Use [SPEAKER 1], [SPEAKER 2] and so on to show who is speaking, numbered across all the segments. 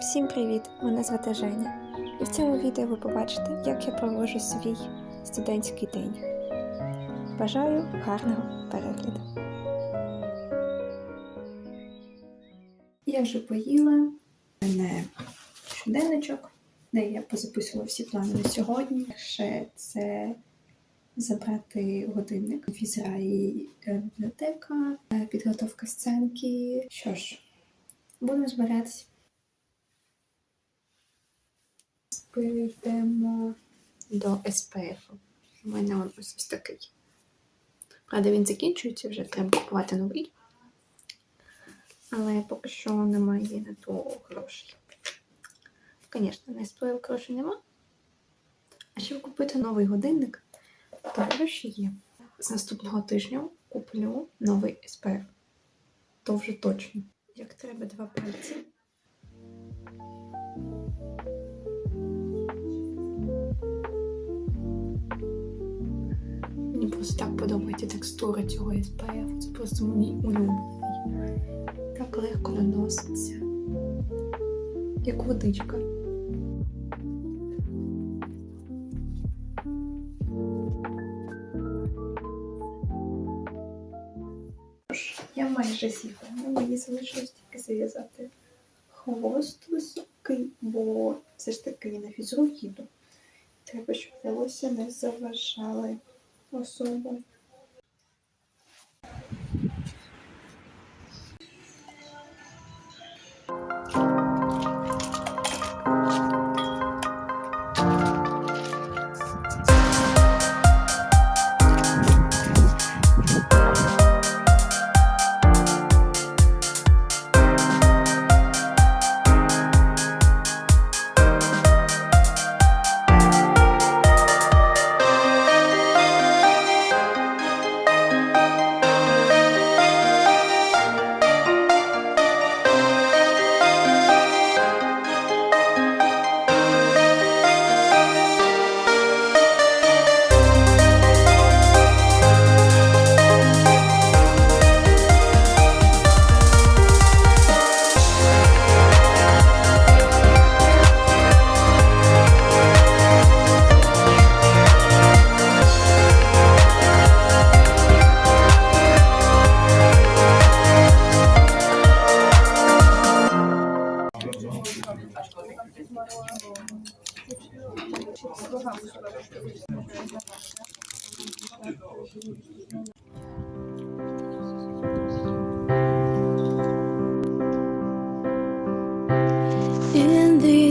[SPEAKER 1] Всім привіт! Мене звати Женя. І в цьому відео ви побачите, як я проводжу свій студентський день. Бажаю гарного перегляду. Я вже поїла. У мене щоденничок, де я позаписувала всі плани на сьогодні. Ще це забрати годинник фізра і е, бібліотека, е, підготовка сценки. Що ж, будемо збиратись. Перейдемо до СПФ. У мене он ось ось такий. Правда, він закінчується, вже треба купувати новий. Але поки що немає на то грошей. Звісно, на СПФ грошей нема. А щоб купити новий годинник, то гроші є. З наступного тижня куплю новий СПФ. То вже точно. Як треба два пальці. Подобається текстура цього SPF. Це просто мій улюблений. Так легко наноситься. Як водичка. Я майже зіграла. Мені залишилось тільки зав'язати хвост високий, бо це ж таки на фізру їду. Треба, щоб волосся не заважали особу.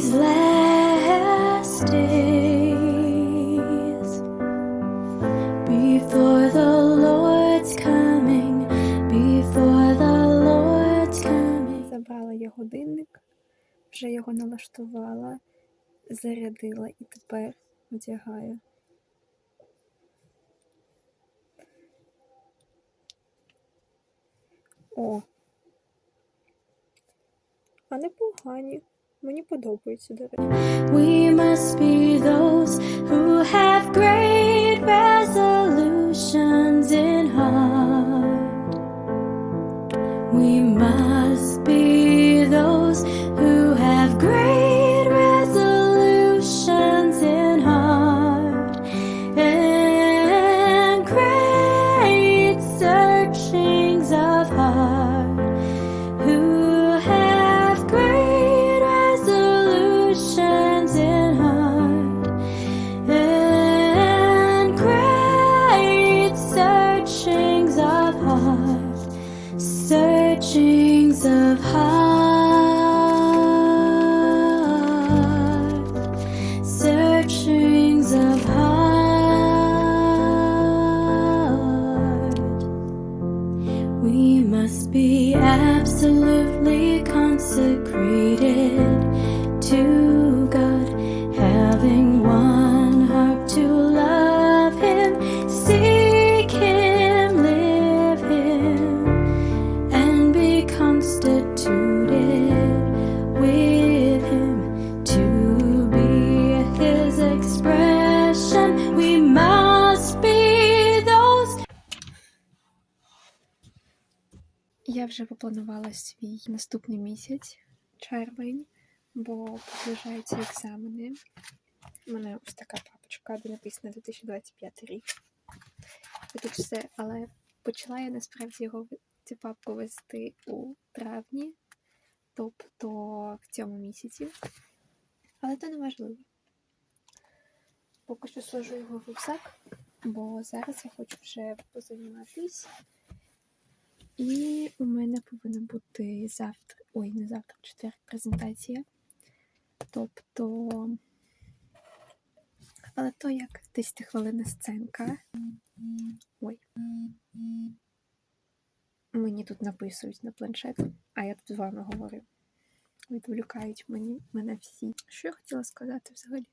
[SPEAKER 2] These last days, before the Lord's coming, before the Lord's coming.
[SPEAKER 1] Забрала я годинник, вже його налаштувала, зарядила і тепер одягаю. О. А непогані. Мені подобається, до речі.
[SPEAKER 2] We must be those who have great resolutions in heart. We must
[SPEAKER 1] Я вже попланувала свій наступний місяць, червень. бо наближаються екзамени. У мене ось така папочка, де написано 2025 рік. Тут все, але почала я насправді його цю папку вести у травні, тобто в цьому місяці. Але це не важливо. Поки що сложу його в рюкзак, бо зараз я хочу вже позайматись. І у мене повинна бути завтра, ой, не завтра, четвер презентація. Тобто, але то як 10 хвилинна сценка. Ой. Мені тут написують на планшет, а я тут з вами говорю. Відволікають мені, мене всі. Що я хотіла сказати взагалі?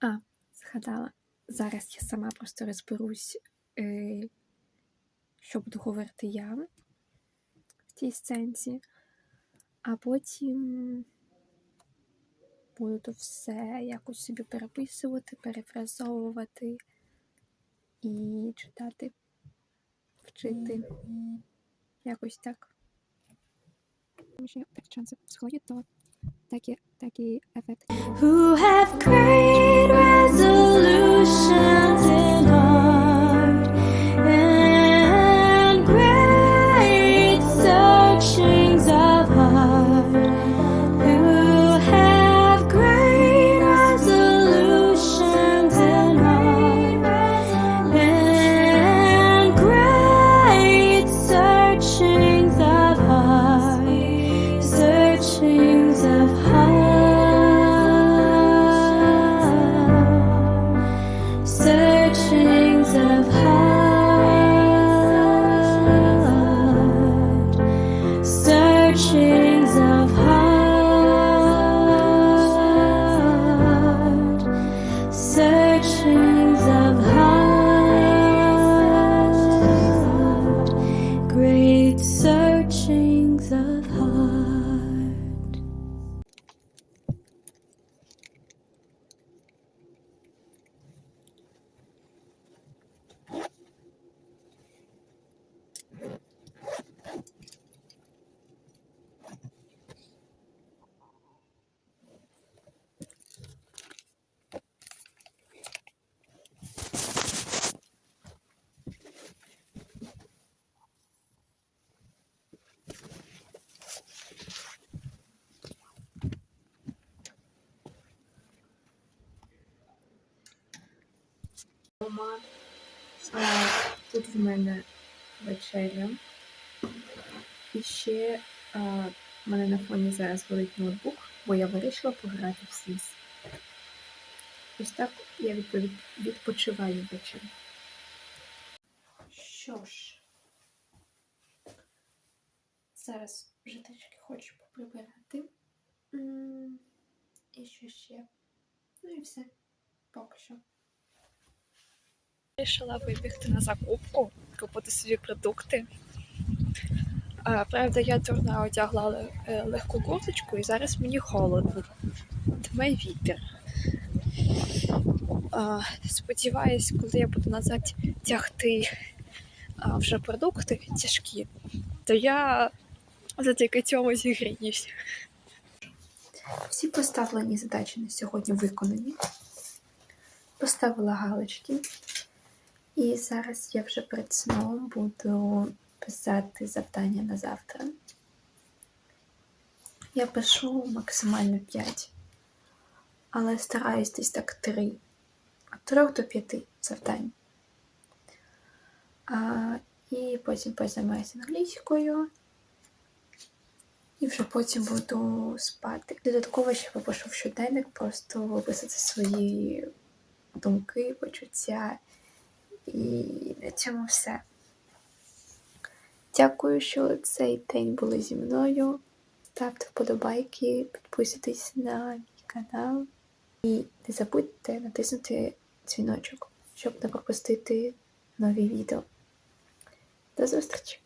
[SPEAKER 1] А, згадала. Зараз я сама просто розберусь, е, що буду говорити я в цій сценці, а потім буду то все якось собі переписувати, перефразовувати і читати, вчити. Якось так. Ще так шанси сходять, то такі, такі ефекти.
[SPEAKER 2] who have great resolutions 是。
[SPEAKER 1] Дома. А, тут в мене вечеря. І ще а, в мене на фоні зараз горить ноутбук, бо я вирішила пограти в Sims. Ось так я відпочиваю ввечері. Що ж, зараз вже трішки хочу поприбирати. І що ще? Ну і все. Поки що. Вирішила вибігти на закупку, купити собі продукти. А, правда, я дурна одягла е, легку курточку і зараз мені холодно. Дме вітер. А, сподіваюсь, коли я буду назад тягти а, вже продукти тяжкі, то я завдяки цьому зігріюсь. Всі поставлені задачі на сьогодні виконані. Поставила галочки. І зараз я вже перед сном буду писати завдання на завтра. Я пишу максимально 5, але стараюсь десь так 3. Від 3 до 5 завдань. А, і потім позаймаюся англійською. І вже потім буду спати. Додатково ще попишу в щоденник, просто виписати свої думки, почуття. І на цьому все. Дякую, що цей день були зі мною. Ставте вподобайки, підписуйтесь на мій канал. І не забудьте натиснути дзвіночок, щоб не пропустити нові відео. До зустрічі!